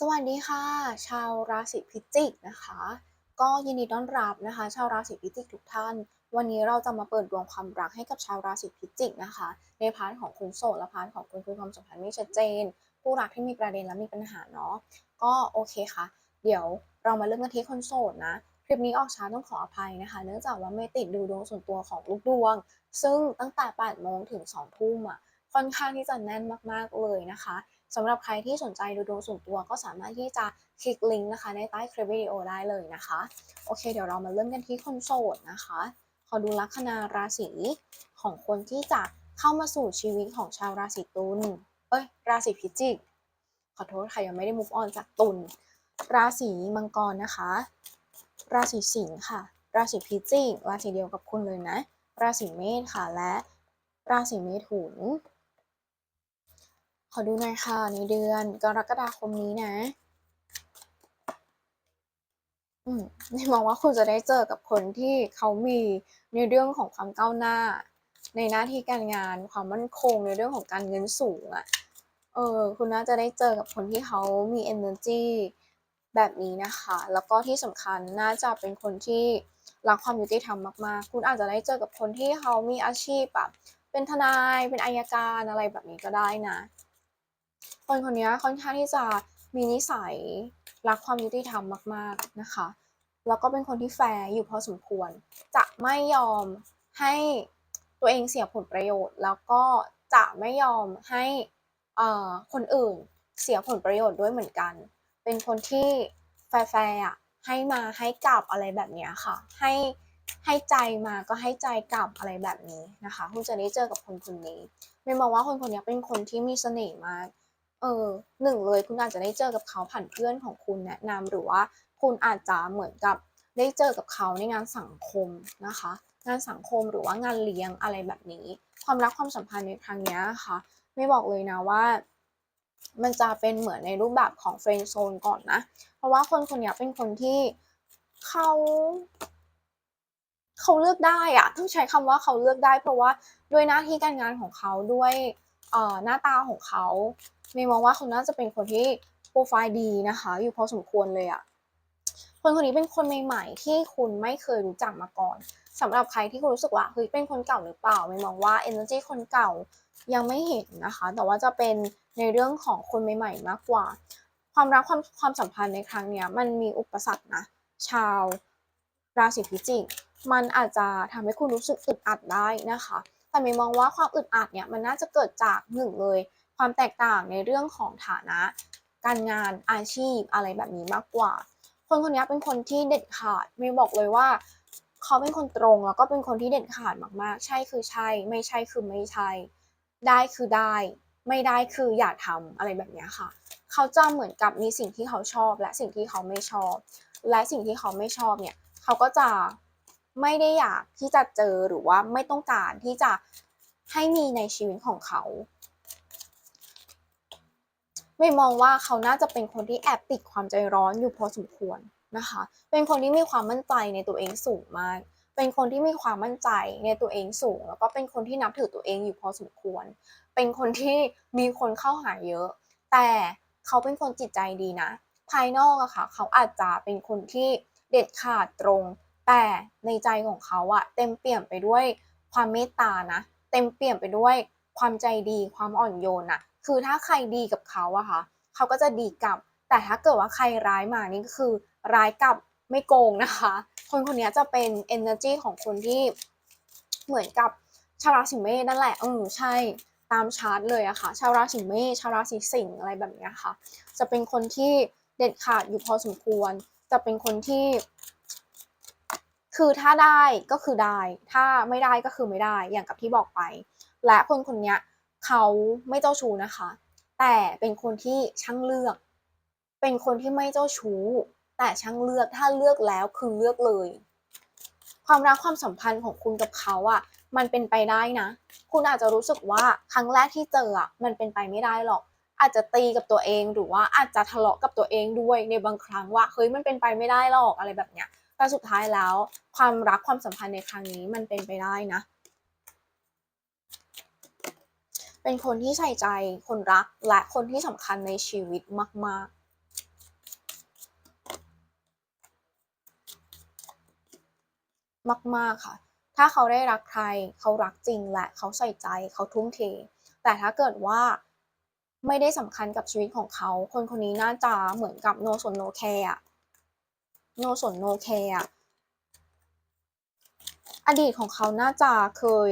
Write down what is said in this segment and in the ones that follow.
สวัสดีค่ะ ชาวราศีพิจิกนะคะ ก็ยินดีต้อนรับนะคะ ชาวราศีพิจิกทุกท่าน วันนี้เราจะมาเปิดดวงความรักให้กับชาวราศีพิจิกนะคะ ในพาร์ทของคุณโสดและพาร์ทของคุณคุยความสัมพันธ์ไม่ชัดเจนผู้รักที่มีประเด็นและมีปัญหาเนาะก็โอเคค่ะ เดี๋ยวเรามาเริ่มกันที่คนโสดนะคลิปนี้ออกช้าต้องขออภัยนะคะ เนื่องจากว่าไม่ติดดูดวงส่วนตัวของลูกดวง ซึ่งตั้งแต่8โมงถึง2ทุ่มอะค่อนข้างที่จะแน่นมากๆเลยนะคะ สำหรับใครที่สนใจดูดวงส่วนตัวก็สามารถที่จะคลิกลิงก์นะคะ ในใต้คลิปวิดีโอได้เลยนะคะ โอเค เดี๋ยวเรามาเริ่มกันที่คนโสดนะคะ ขอดูลัคนาราศีของคนที่จะเข้ามาสู่ชีวิตของชาวราศีตุลเอ้ย ราศีพิจิก ขอโทษค่ะยังไม่ได้ move on จากตุลราศีมังกรนะคะ ราศีสิงห์ค่ะ ราศีพิจิก ราศีเดียวกับคุณเลยนะ ราศีเมษค่ะและ ราศีเมถุน ขอดูหน่อยค่ะ ในเดือนกรกฎาคมนี้นะ อืมในมองว่าคุณจะได้เจอกับคนที่เขามีในเรื่องของความก้าวหน้า ในหน้าที่การงานความมั่นคงในเรื่องของการเงินสูงอะ่ะ เออ คุณน่าจะได้เจอกับคนที่เขามี energy แบบนี้นะคะ แล้วก็ที่สำคัญน่าจะเป็นคนที่รักความยุติธรรมมากๆ คุณอาจจะได้เจอกับคนที่เขามีอาชีพแบบเป็นทนาย เป็นอายการอะไรแบบนี้ก็ได้นะ คนคนนี้ค่อนข้างที่จะมีนิสัยรักความยุติธรรมมาก ๆนะคะ แล้วก็เป็นคนที่แฟร์อยู่พอสมควร จะไม่ยอมให้ตัวเองเสียผลประโยชน์ แล้วก็จะไม่ยอมให้คนอื่นเสียผลประโยชน์ด้วยเหมือนกัน เป็นคนที่แฟร์ๆอะให้มาให้กลับอะไรแบบนี้ค่ะ ให้ให้ใจมาก็ให้ใจกลับอะไรแบบนี้นะคะ คุณจะได้เจอกับคนคนนี้ไม่มองว่าคนคนนี้เป็นคนที่มีเสน่ห์มาก เออหนึ่งเลยคุณอาจจะได้เจอกับเขาผ่านเพื่อนของคุณแนะนำหรือว่าคุณอาจจะเหมือนกับได้เจอกับเขาในงานสังคมนะคะ งานสังคมหรือว่างานเลี้ยงอะไรแบบนี้ ความรักความสัมพันธ์ในครั้งนี้ค่ะไม่บอกเลยนะว่า มันจะเป็นเหมือนในรูปแบบของเฟรนด์โซนก่อนนะ เพราะว่าคนคนนี้เป็นคนที่เขาเขาเลือกได้อะต้องใช้คำว่าเขาเลือกได้ เพราะว่าด้วยหน้าที่การงานของเขาด้วยหน้าตาของเขา เมย์มองว่าเขาน่าจะเป็นคนที่โปรไฟล์ดีนะคะ อยู่พอสมควรเลยอะคนคนนี้เป็นคนใหม่ ๆ ที่คุณไม่เคยรู้จักมาก่อนสำหรับใครที่คุณรู้สึกว่าเฮ้ยเป็นคนเก่าหรือเปล่าเมย์มองว่า energy คนเก่ายังไม่เห็นนะคะ แต่ว่าจะเป็นในเรื่องของคนใหม่ ๆ มากกว่า ความรักความความสัมพันธ์ในครั้งนี้มันมีอุปสรรคนะ ชาวราศีพิจิกมันอาจจะทำให้คุณรู้สึกอึดอัดได้นะคะ แต่ไม่มองว่าความอึดอัดเนี่ยมันน่าจะเกิดจากหนึ่งเลย ความแตกต่างในเรื่องของฐานะ การงานอาชีพอะไรแบบนี้มากกว่า คนคนนี้เป็นคนที่เด็ดขาดไม่บอกเลยว่า เขาเป็นคนตรงแล้วก็เป็นคนที่เด็ดขาดมากๆ ใช่คือใช่ ไม่ใช่คือไม่ใช่ ได้คือได้ ไม่ได้คืออย่าทำอะไรแบบนี้ค่ะ เขาจะเหมือนกับมีสิ่งที่เขาชอบ และสิ่งที่เขาไม่ชอบ และสิ่งที่เขาไม่ชอบเนี่ยเขาก็จะไม่ได้อยากที่จะเจอหรือว่าไม่ต้องการที่จะให้มีในชีวิตของเขา ไม่มองว่าเขาน่าจะเป็นคนที่แอบติดความใจร้อนอยู่พอสมควรนะคะ เป็นคนที่มีความมั่นใจในตัวเองสูงมาก เป็นคนที่มีความมั่นใจในตัวเองสูง แล้วก็เป็นคนที่นับถือตัวเองอยู่พอสมควร เป็นคนที่มีคนเข้าหาเยอะ แต่เขาเป็นคนจิตใจดีนะ ภายนอกอะค่ะ เขาอาจจะเป็นคนที่เด็ดขาดตรง แต่ในใจของเขาอะเต็มเปี่ยมไปด้วยความเมตตานะ เต็มเปี่ยมไปด้วยความใจดี ความอ่อนโยนอะ คือถ้าใครดีกับเขาอะค่ะเขาก็จะดีกลับ แต่ถ้าเกิดว่าใครร้ายมานี่ก็คือร้ายกลับไม่โกงนะคะ คนคนนี้จะเป็น energy ของคนที่เหมือนกับชาวราศีเมษนั่นแหละเออใช่ตามชาร์ตเลยอะค่ะ ชาวราศีเมษชาวราศีสิงห์อะไรแบบนี้ค่ะ จะเป็นคนที่เด็ดขาดอยู่พอสมควร จะเป็นคนที่ คือถ้าได้ก็คือได้ ถ้าไม่ได้ก็คือไม่ได้ อย่างกับที่บอกไป และคนคนนี้ เขาไม่เจ้าชู้นะคะ แต่เป็นคนที่ช่างเลือก เป็นคนที่ไม่เจ้าชู้ แต่ช่างเลือกถ้าเลือกแล้วคือเลือกเลย ความรักความสัมพันธ์ของคุณกับเขาอะ่ะ มันเป็นไปได้นะ คุณอาจจะรู้สึกว่าครั้งแรกที่เจออะมันเป็นไปไม่ได้หรอก อาจจะตีกับตัวเองหรือว่าอาจจะทะเลาะกับตัวเองด้วยในบางครั้งว่าเฮ้ยมันเป็นไปไม่ได้หรอกอะไรแบบเนี้ยแต่สุดท้ายแล้ว ความรักความสัมพันธ์ในครั้งนี้มันเป็นไปได้นะ เป็นคนที่ใส่ใจคนรักและคนที่สำคัญในชีวิตมาก ๆมาก ๆ ค่ะ ถ้าเขาได้รักใคร เขารักจริงและเขาใส่ใจ เขาทุ่มเท แต่ถ้าเกิดว่าไม่ได้สำคัญกับชีวิตของเขา คนคนนี้น่าจะเหมือนกับโนสนโนแคร์โนสนโนแคร์อดีตของเขาน่าจะเคย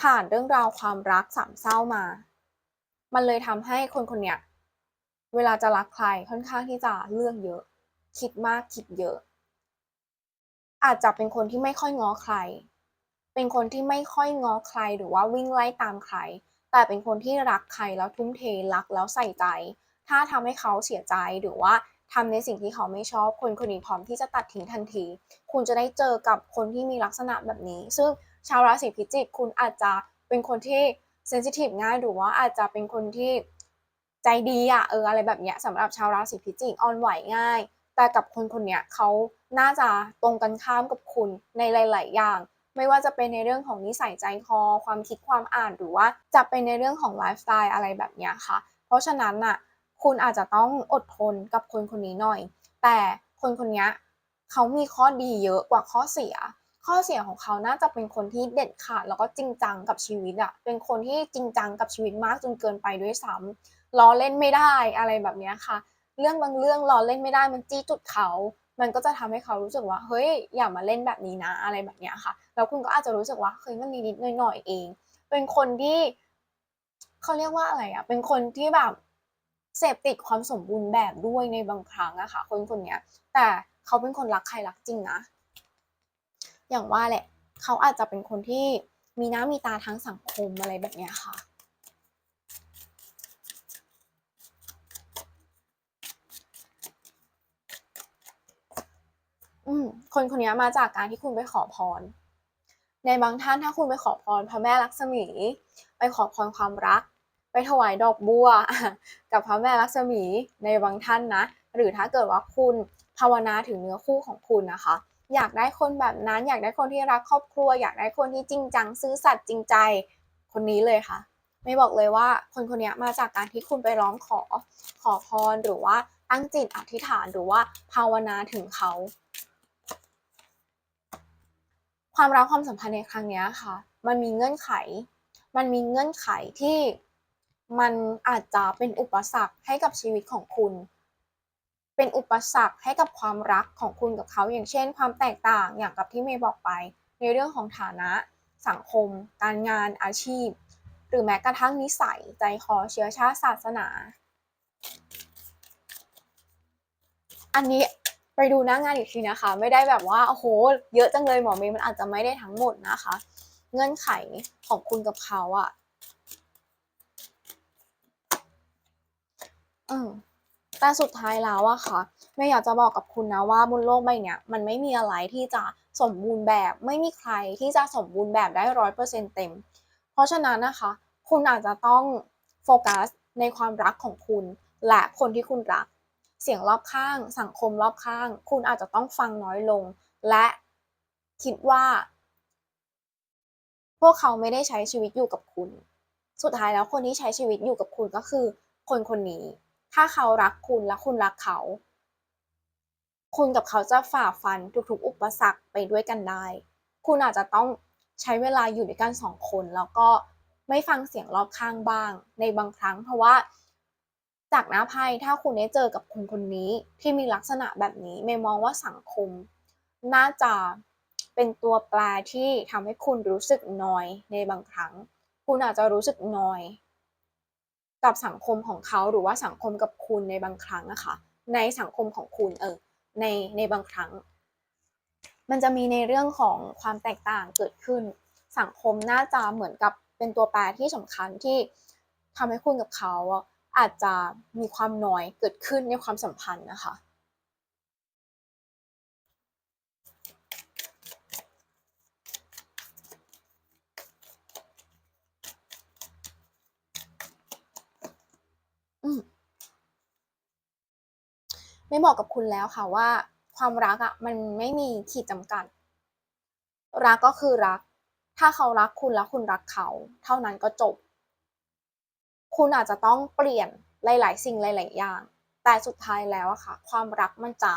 ผ่านเรื่องราวความรักสามเศร้ามา มันเลยทำให้คนคนเนี้ยเวลาจะรักใครค่อนข้างที่จะเลือกเยอะ คิดมากคิดเยอะ อาจจะเป็นคนที่ไม่ค่อยง้อใคร เป็นคนที่ไม่ค่อยง้อใครหรือว่าวิ่งไล่ตามใคร แต่เป็นคนที่รักใครแล้วทุ่มเทรักแล้วใส่ใจ ถ้าทำให้เขาเสียใจหรือว่าทำในสิ่งที่เขาไม่ชอบ คนคนนี้พร้อมที่จะตัดทิ้งทันที คุณจะได้เจอกับคนที่มีลักษณะแบบนี้ ซึ่ง ชาวราศีพิจิกคุณอาจจะเป็นคนที่เซนซิทีฟง่ายหรือว่าอาจจะเป็นคนที่ใจดีอะเอออะไรแบบเนี้ยสำหรับชาวราศีพิจิกอ่อนไหวง่าย แต่กับคนคนเนี้ยเขาน่าจะตรงกันข้ามกับคุณในหลาย ๆ อย่าง ไม่ว่าจะเป็นในเรื่องของนิสัยใจคอ ความคิดความอ่านหรือว่าจะเป็นในเรื่องของไลฟ์สไตล์อะไรแบบเนี้ยค่ะ เพราะฉะนั้นน่ะคุณอาจจะต้องอดทนกับคนคนนี้หน่อย แต่คนคนเนี้ยเขามีข้อดีเยอะกว่าข้อเสีย ข้อเสียของเขาน่าจะเป็นคนที่เด็ดขาดแล้วก็จริงจังกับชีวิตอะเป็นคนที่จริงจังกับชีวิตมากจนเกินไปด้วยซ้ำล้อเล่นไม่ได้อะไรแบบนี้ค่ะ เรื่องบางเรื่องล้อเล่นไม่ได้มันจี้จุดเขา มันก็จะทำให้เขารู้สึกว่าเฮ้ยอย่ามาเล่นแบบนี้นะอะไรแบบนี้ค่ะแล้วคุณก็อาจจะรู้สึกว่าเฮ้ยมันนิดๆหน่อยๆเอง เป็นคนที่เขาเรียกว่าอะไรอะเป็นคนที่แบบเสพติดความสมบูรณ์แบบด้วยในบางครั้งอะค่ะคนคนนี้แต่เขาเป็นคนรักใครรักจริงนะ อย่างว่าแหละเขาอาจจะเป็นคนที่มีหน้ามีตาทางสังคมอะไรแบบเนี้ยค่ะ อืมคนคนนี้มาจากการที่คุณไปขอพร ในบางท่านถ้าคุณไปขอพรพระแม่ลักษมี ไปขอพรความรัก ไปถวายดอกบัว กับพระแม่ลักษมีในบางท่านนะ หรือถ้าเกิดว่าคุณภาวนาถึงเนื้อคู่ของคุณนะคะ อยากได้คนแบบนั้น อยากได้คนที่รักครอบครัว อยากได้คนที่จริงจังซื่อสัตย์จริงใจคนนี้เลยค่ะ ไม่บอกเลยว่าคนคนนี้มาจากการที่คุณไปร้องขอขอพรหรือว่าตั้งจิตอธิษฐานหรือว่าภาวนาถึงเขา ความรักความสัมพันธ์ในครั้งนี้ค่ะ มันมีเงื่อนไข มันมีเงื่อนไขที่มันอาจจะเป็นอุปสรรคให้กับชีวิตของคุณ เป็นอุปสรรคให้กับความรักของคุณกับเขา อย่างเช่น ความแตกต่างอย่างกับที่เมย์บอกไป ในเรื่องของฐานะ สังคม การงานอาชีพ หรือแม้กระทั่งนิสัยใจคอเชื้อชาติศาสนา อันนี้ไปดูหน้างานอีกทีนะคะ ไม่ได้แบบว่าโอ้โฮเยอะจังเลยหมอเมย์มันอาจจะไม่ได้ทั้งหมดนะคะ เงื่อนไขของคุณกับเขาอะเออ แต่สุดท้ายแล้วอะค่ะเมย์อยากจะบอกกับคุณนะว่าบนโลกใบเนี้ยมันไม่มีอะไรที่จะสมบูรณ์แบบไม่มีใครที่จะสมบูรณ์แบบได้100%เต็ม เพราะฉะนั้นนะคะ คุณอาจจะต้องโฟกัสในความรักของคุณ และคนที่คุณรัก เสียงรอบข้าง สังคมรอบข้าง คุณอาจจะต้องฟังน้อยลง และคิดว่า พวกเขาไม่ได้ใช้ชีวิตอยู่กับคุณ สุดท้ายแล้วคนที่ใช้ชีวิตอยู่กับคุณก็คือ คนคนนี้ ถ้าเขารักคุณและคุณรักเขา คุณกับเขาจะฝ่าฟันทุกๆ อุปสรรคไปด้วยกันได้ คุณอาจจะต้องใช้เวลาอยู่ด้วยกัน2คน แล้วก็ไม่ฟังเสียงรอบข้างบ้าง ในบางครั้ง เพราะว่าจากหน้าไพ่ถ้าคุณได้เจอกับคนคนนี้ที่มีลักษณะแบบนี้เมย์มองว่าสังคม น่าจะเป็นตัวแปรที่ทำให้คุณรู้สึกนอยในบางครั้ง คุณอาจจะรู้สึกนอย กับสังคมของเขาหรือว่าสังคมกับคุณในบางครั้งนะคะในสังคมของคุณเออในในบางครั้ง มันจะมีในเรื่องของความแตกต่างเกิดขึ้น สังคมน่าจะเหมือนกับเป็นตัวแปรที่สำคัญที่ทำให้คุณกับเขาอาจจะมีความน้อยเกิดขึ้นในความสัมพันธ์นะคะ ไม่บอกกับคุณแล้วค่ะว่า ความรักอะมันไม่มีขีดจำกัด รักก็คือรัก ถ้าเขารักคุณและคุณรักเขา เท่านั้นก็จบ คุณอาจจะต้องเปลี่ยนหลาย ๆ สิ่งหลาย ๆ อย่าง แต่สุดท้ายแล้วอะค่ะ ความรักมันจะ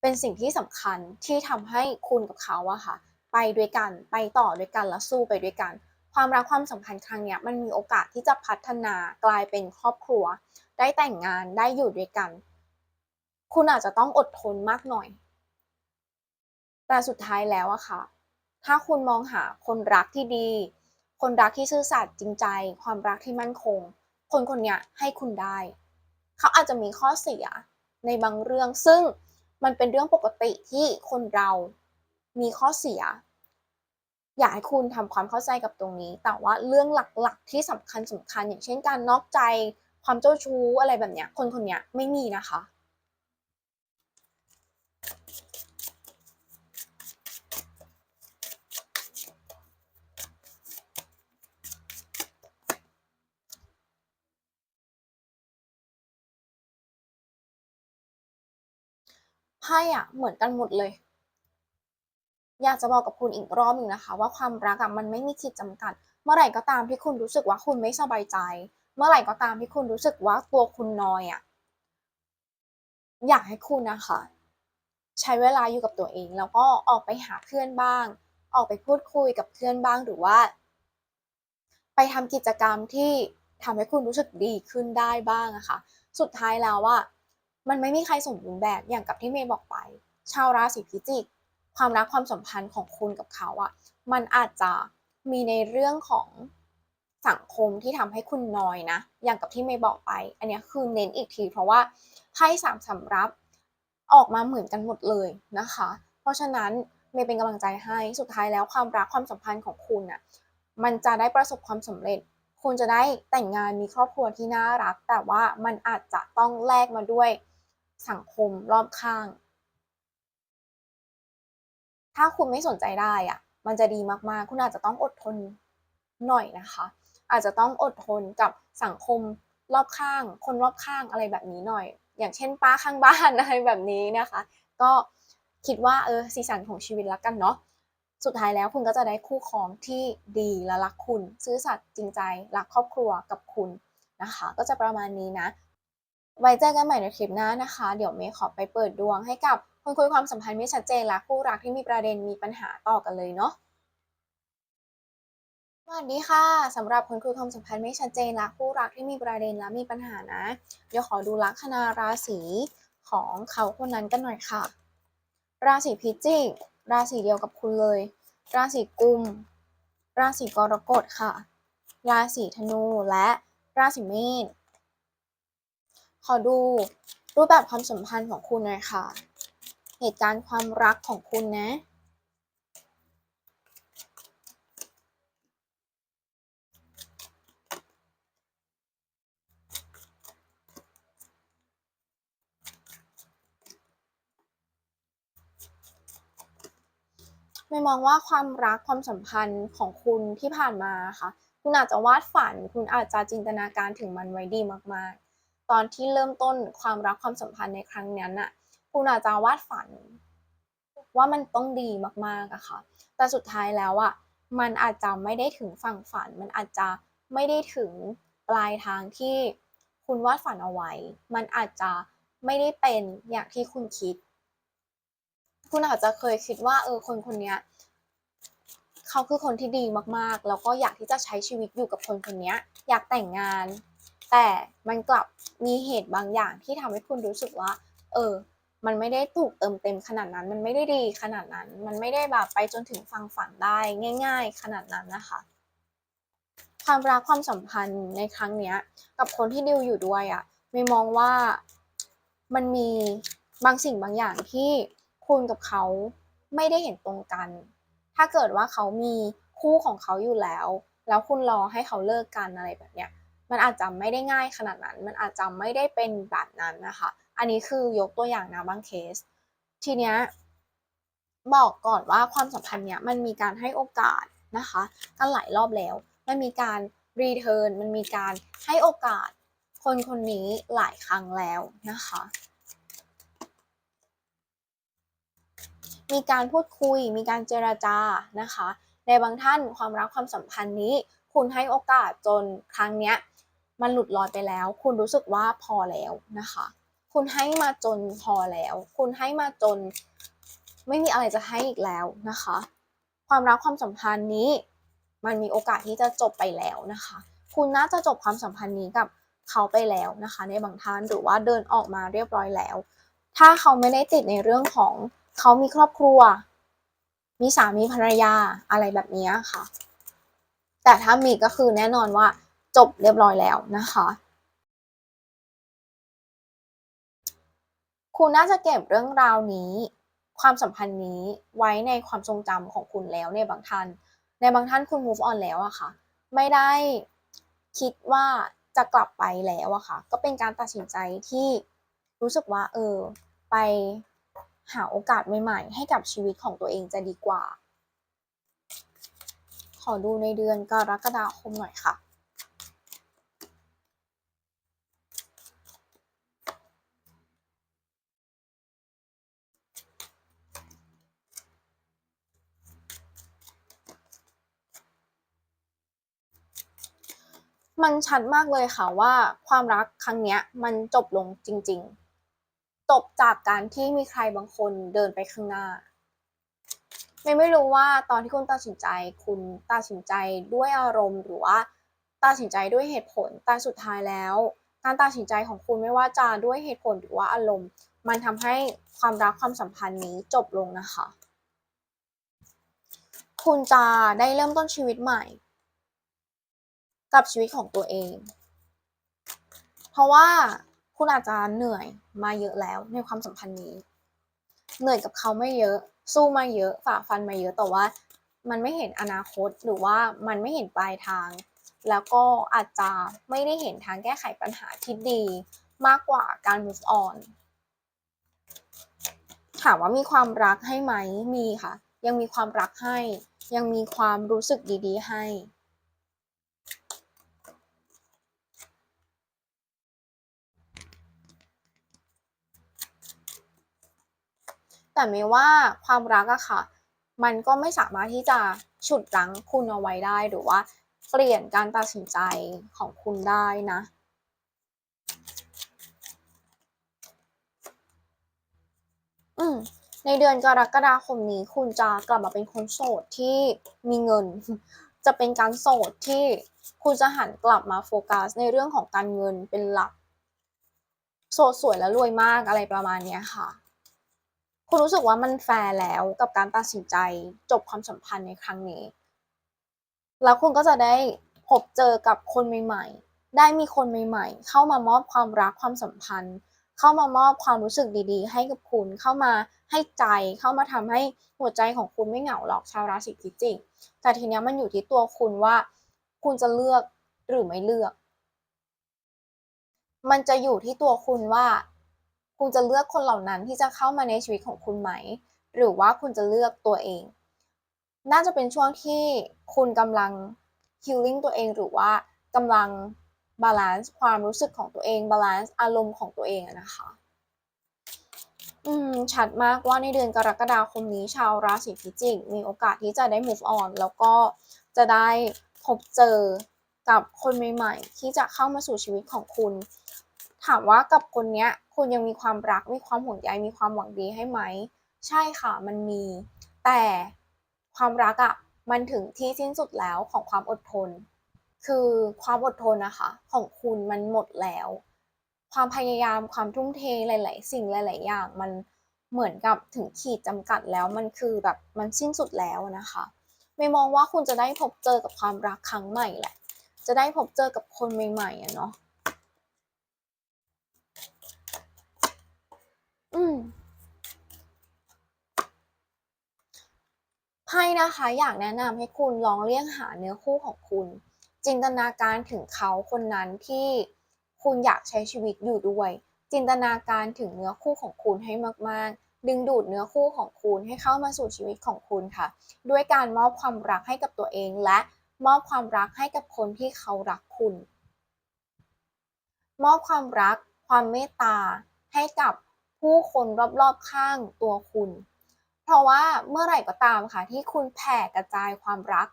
เป็นสิ่งที่สำคัญที่ทำให้คุณกับเขาอะค่ะ ไปด้วยกันไปต่อด้วยกันแล้วสู้ไปด้วยกันความรักความสัมพันธ์ครั้งเนี้ยมันมีโอกาสที่จะพัฒนากลายเป็นครอบครัว ได้แต่งงานได้อยู่ด้วยกัน คุณอาจจะต้องอดทนมากหน่อย แต่สุดท้ายแล้วอะค่ะ ถ้าคุณมองหาคนรักที่ดี คนรักที่ซื่อสัตย์จริงใจ ความรักที่มั่นคง คนคนเนี้ยให้คุณได้ เขาอาจจะมีข้อเสียในบางเรื่อง ซึ่งมันเป็นเรื่องปกติที่คนเรามีข้อเสีย อยากให้คุณทำความเข้าใจกับตรงนี้ แต่ว่าเรื่องหลักๆ ที่สำคัญสำคัญ อย่างเช่นการนอกใจ ความเจ้าชู้อะไรแบบเนี้ย คนคนเนี้ยไม่มีนะคะ ไพ่อะเหมือนกันหมดเลย อยากจะบอกกับคุณอีกรอบหนึ่งนะคะ ว่าความรักอะมันไม่มีขีดจำกัด เมื่อไหร่ก็ตามที่คุณรู้สึกว่าคุณไม่สบายใจ เมื่อไหร่ก็ตามที่คุณรู้สึกว่าตัวคุณนอยอะอยากให้คุณนะคะ ใช้เวลาอยู่กับตัวเอง แล้วก็ออกไปหาเพื่อนบ้าง ออกไปพูดคุยกับเพื่อนบ้างหรือว่า ไปทำกิจกรรมที่ทำให้คุณรู้สึกดีขึ้นได้บ้างอะค่ะ สุดท้ายแล้วว่า มันไม่มีใครสมบูรณ์แบบอย่างกับที่เมย์บอกไป ชาวราศีพิจิก ความรักความสัมพันธ์ของคุณกับเขาอะมันอาจจะมีในเรื่องของสังคมที่ทำให้คุณนอยนะ อย่างกับที่เมย์บอกไป อันนี้คือเน้นอีกที เพราะว่าไพ่สามสำรับออกมาเหมือนกันหมดเลยนะคะ เพราะฉะนั้นเมย์เป็นกำลังใจให้ สุดท้ายแล้วความรักความสัมพันธ์ของคุณอะมันจะได้ประสบความสำเร็จ คุณจะได้แต่งงานมีครอบครัวที่น่ารัก แต่ว่ามันอาจจะต้องแลกมาด้วย สังคมรอบข้าง ถ้าคุณไม่สนใจได้อะมันจะดีมากๆ คุณอาจจะต้องอดทนหน่อยนะคะ อาจจะต้องอดทนกับสังคมรอบข้าง คนรอบข้างอะไรแบบนี้หน่อย อย่างเช่นป้าข้างบ้านอะไรแบบนี้นะคะ ก็คิดว่าเออสีสันของชีวิตละกันเนาะสุดท้ายแล้วคุณก็จะได้คู่ครองที่ดีและรักคุณ ซื่อสัตย์จริงใจ รักครอบครัวกับคุณนะคะ ก็จะประมาณนี้นะ ไว้เจอกันใหม่ในคลิปหน้านะคะ เดี๋ยวเมย์ขอไปเปิดดวงให้กับคนคุยความสัมพันธ์ไม่ชัดเจนและคู่รักที่มีประเด็นมีปัญหาต่อกันเลยเนาะสวัสดีค่ะสำหรับคนคุยความสัมพันธ์ไม่ชัดเจนและคู่รักที่มีประเด็นและมีปัญหานะ เดี๋ยวขอดูลัคนาราศีของเขาคนนั้นกันหน่อยค่ะ ราศีพิจิกราศีเดียวกับคุณเลย ราศีกุม ราศีกรกฎค่ะ ราศีธนูและราศีเมษ ขอดูรูปแบบความสัมพันธ์ของคุณหน่อยค่ะ เหตุการณ์ความรักของคุณนะ ไม่มองว่าความรักความสัมพันธ์ของคุณที่ผ่านมาค่ะ คุณอาจจะวาดฝัน คุณอาจจะจินตนาการถึงมันไว้ดีมากๆ ตอนที่เริ่มต้นความรักความสัมพันธ์ในครั้งนั้นน่ะคุณอาจจะวาดฝัน ว่ามันต้องดีมากๆอะค่ะ แต่สุดท้ายแล้วอะมันอาจจะไม่ได้ถึงฝั่งฝัน มันอาจจะไม่ได้ถึงปลายทางที่คุณวาดฝันเอาไว้ มันอาจจะไม่ได้เป็นอย่างที่คุณคิด คุณอาจจะเคยคิดว่าเออคนคนนี้เขาคือคนที่ดีมากๆ แล้วก็อยากที่จะใช้ชีวิตอยู่กับคนคนนี้อยากแต่งงาน แต่มันกลับมีเหตุบางอย่างที่ทำให้คุณรู้สึกว่า เออ มันไม่ได้ถูกเติมเต็มขนาดนั้น มันไม่ได้ดีขนาดนั้น มันไม่ได้แบบไปจนถึงฟังฝันได้ง่าย ๆ ขนาดนั้นนะคะ ความรักความสัมพันธ์ในครั้งเนี้ย กับคนที่ดิวอยู่ด้วยอะ่ะไม่มองว่ามันมีบางสิ่งบางอย่างที่คุณกับเขาไม่ได้เห็นตรงกัน ถ้าเกิดว่าเขามีคู่ของเขาอยู่แล้ว แล้วคุณรอให้เขาเลิกกันอะไรแบบเนี้ย มันอาจจะไม่ได้ง่ายขนาดนั้น มันอาจจะไม่ได้เป็นแบบนั้นนะคะ อันนี้คือยกตัวอย่างนะบางเคส ทีเนี้ยบอกก่อนว่าความสัมพันธ์เนี้ยมันมีการให้โอกาสนะคะกันหลายรอบแล้ว มันมีการรีเทิร์น มันมีการให้โอกาสคนคนนี้หลายครั้งแล้วนะคะ มีการพูดคุย มีการเจรจานะคะ ในบางท่านความรักความสัมพันธ์นี้ คุณให้โอกาสจนครั้งเนี้ย มันหลุดลอยไปแล้ว คุณรู้สึกว่าพอแล้วนะคะ คุณให้มาจนพอแล้ว คุณให้มาจน ไม่มีอะไรจะให้อีกแล้วนะคะ ความรักความสัมพันธ์นี้ มันมีโอกาสที่จะจบไปแล้วนะคะ คุณน่าจะจบความสัมพันธ์นี้กับเขาไปแล้วนะคะ ในบางท่านหรือว่าเดินออกมาเรียบร้อยแล้ว ถ้าเขาไม่ได้ติดในเรื่องของเขามีครอบครัว มีสามีภรรยาอะไรแบบนี้ค่ะ แต่ถ้ามีก็คือแน่นอนว่า จบเรียบร้อยแล้วนะคะ คุณน่าจะเก็บเรื่องราวนี้ ความสัมพันธ์นี้ไว้ในความทรงจำของคุณแล้วในบางท่าน ในบางท่านคุณ move on แล้วอะค่ะ ไม่ได้คิดว่าจะกลับไปแล้วอะค่ะ ก็เป็นการตัดสินใจที่รู้สึกว่า เออ ไปหาโอกาสใหม่ๆ ให้กับชีวิตของตัวเองจะดีกว่า ขอดูในเดือนกรกฎาคมหน่อยค่ะ มันชัดมากเลยค่ะว่าความรักครั้งเนี้ยมันจบลงจริง ๆ จบจากการที่มีใครบางคนเดินไปข้างหน้าไม่ไม่รู้ว่าตอนที่คุณตัดสินใจ คุณตัดสินใจด้วยอารมณ์ หรือว่าตัดสินใจด้วยเหตุผลแต่สุดท้ายแล้ว การตัดสินใจของคุณไม่ว่าจะด้วยเหตุผลหรือว่าอารมณ์ มันทำให้ความรักความสัมพันธ์นี้จบลงนะคะ คุณจะได้เริ่มต้นชีวิตใหม่ กับชีวิตของตัวเอง เพราะว่าคุณอาจจะเหนื่อยมาเยอะแล้วในความสัมพันธ์นี้ เหนื่อยกับเขาไม่เยอะ สู้มาเยอะฝ่าฟันมาเยอะแต่ว่า มันไม่เห็นอนาคตหรือว่ามันไม่เห็นปลายทาง แล้วก็อาจจะไม่ได้เห็นทางแก้ไขปัญหาที่ดีมากกว่าการ move on ถามว่ามีความรักให้ไหมมีค่ะ ยังมีความรักให้ ยังมีความรู้สึกดีๆ ให้ แต่ไม่ว่าความรักอะค่ะ มันก็ไม่สามารถที่จะฉุดรั้งคุณเอาไว้ได้หรือว่า เปลี่ยนการตัดสินใจของคุณได้นะอืมในเดือนกรกฎาคมนี้คุณจะกลับมาเป็นคนโสดที่มีเงิน จะเป็นการโสดที่คุณจะหันกลับมาโฟกัสในเรื่องของการเงินเป็นหลัก โสดสวยและรวยมากอะไรประมาณนี้ค่ะ คุณรู้สึกว่ามันแฟร์แล้วกับการตัดสินใจจบความสัมพันธ์ในครั้งนี้ แล้วคุณก็จะได้พบเจอกับคนใหม่ ๆ ได้มีคนใหม่ ๆ เข้ามามอบความรักความสัมพันธ์ เข้ามามอบความรู้สึกดีๆ ให้กับคุณ เข้ามาให้ใจ เข้ามาทำให้หัวใจของคุณไม่เหงาหรอกชาวราศีพิจิก แต่ทีนี้มันอยู่ที่ตัวคุณว่า คุณจะเลือกหรือไม่เลือก มันจะอยู่ที่ตัวคุณว่า คุณจะเลือกคนเหล่านั้นที่จะเข้ามาในชีวิตของคุณไหม หรือว่าคุณจะเลือกตัวเอง น่าจะเป็นช่วงที่คุณกำลัง healing ตัวเองหรือว่ากำลังบาลานซ์ความรู้สึกของตัวเองบาลานซ์อารมณ์ของตัวเองนะคะ อืม ชัดมากว่าในเดือนกรกฎาคมนี้ชาวราศีพิจิก มีโอกาสที่จะได้ move on แล้วก็จะได้พบเจอกับคนใหม่ ๆ ที่จะเข้ามาสู่ชีวิตของคุณ ถามว่ากับคนเนี้ย คุณยังมีความรักมีความห่วงใยมีความหวังดีให้ไหม ใช่ค่ะมันมี แต่ความรักอะมันถึงที่สิ้นสุดแล้วของความอดทน คือความอดทนนะคะ ของคุณมันหมดแล้ว ความพยายามความทุ่มเทหลาย ๆ สิ่งหลาย ๆ อย่าง มันเหมือนกับถึงขีดจำกัดแล้วมันคือแบบมันสิ้นสุดแล้วนะคะไม่มองว่าคุณจะได้พบเจอกับความรักครั้งใหม่แหละ จะได้พบเจอกับคนใหม่ๆอะเนาะ อืม ไพ่นะคะ อยากแนะนำให้คุณลองเลี่ยงหาเนื้อคู่ของคุณ จินตนาการถึงเขาคนนั้นที่คุณอยากใช้ชีวิตอยู่ด้วย จินตนาการถึงเนื้อคู่ของคุณให้มาก ๆ ดึงดูดเนื้อคู่ของคุณให้เข้ามาสู่ชีวิตของคุณค่ะ ด้วยการมอบความรักให้กับตัวเอง และมอบความรักให้กับคนที่เขารักคุณ มอบความรัก ความเมตตาให้กับ ผู้คนรอบๆข้างตัวคุณ เพราะว่าเมื่อไหร่ก็ตามค่ะที่คุณแผ่กระจายความรัก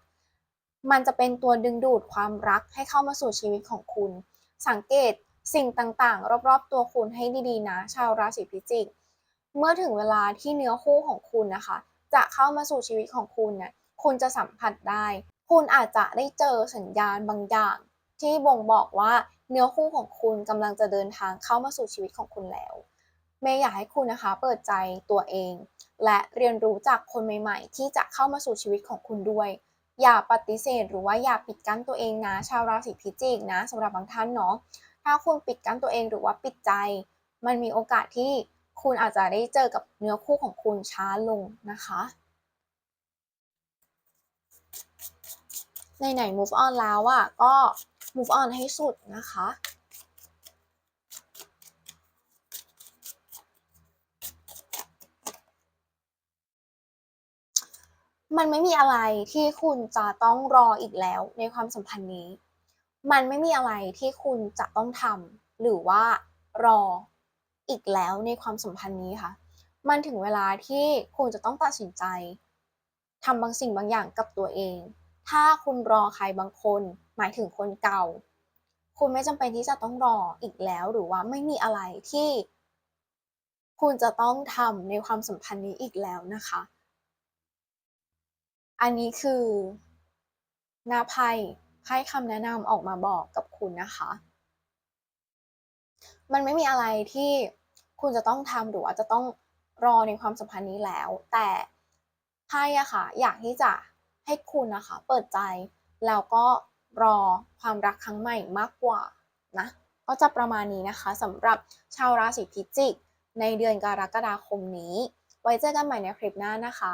มันจะเป็นตัวดึงดูดความรักให้เข้ามาสู่ชีวิตของคุณ สังเกตสิ่งต่างๆ รอบๆตัวคุณให้ดีๆนะ ชาวราศีพิจิก เมื่อถึงเวลาที่เนื้อคู่ของคุณนะคะ จะเข้ามาสู่ชีวิตของคุณเนี่ยคุณจะสัมผัสได้ คุณอาจจะได้เจอสัญญาณบางอย่าง ที่บ่งบอกว่าเนื้อคู่ของคุณกำลังจะเดินทางเข้ามาสู่ชีวิตของคุณแล้ว เมย์อยากให้คุณนะคะเปิดใจตัวเอง และเรียนรู้จากคนใหม่ ๆ ที่จะเข้ามาสู่ชีวิตของคุณด้วย อย่าปฏิเสธหรือว่าอย่าปิดกั้นตัวเองนะ ชาวราศีพิจิกนะสำหรับบางท่านเนาะถ้าคุณปิดกั้นตัวเองหรือว่าปิดใจ มันมีโอกาสที่คุณอาจจะได้เจอกับเนื้อคู่ของคุณช้าลงนะคะในไหน move on แล้วอะก็ move on ให้สุดนะคะ มันไม่มีอะไรที่คุณจะต้องรออีกแล้วในความสัมพันธ์นี้ มันไม่มีอะไรที่คุณจะต้องทำหรือว่ารออีกแล้วในความสัมพันธ์นี้ค่ะ มันถึงเวลาที่คุณจะต้องตัดสินใจทำบางสิ่งบางอย่างกับตัวเอง ถ้าคุณรอใครบางคน หมายถึงคนเก่า คุณไม่จำเป็นที่จะต้องรออีกแล้วหรือว่าไม่มีอะไรที่ คุณจะต้องทำในความสัมพันธ์นี้อีกแล้วนะคะ อันนี้คือหน้าไพ่ให้คำแนะนำออกมาบอกกับคุณนะคะ มันไม่มีอะไรที่คุณจะต้องทำหรือว่าจะต้องรอในความสัมพันธ์นี้แล้ว แต่ไพ่อะค่ะ อยากที่จะให้คุณนะคะ เปิดใจแล้วก็รอความรักครั้งใหม่มากกว่านะก็จะประมาณนี้นะคะสำหรับชาวราศีพิจิก ในเดือนกรกฎาคมนี้ ไว้เจอกันใหม่ในคลิปหน้านะคะ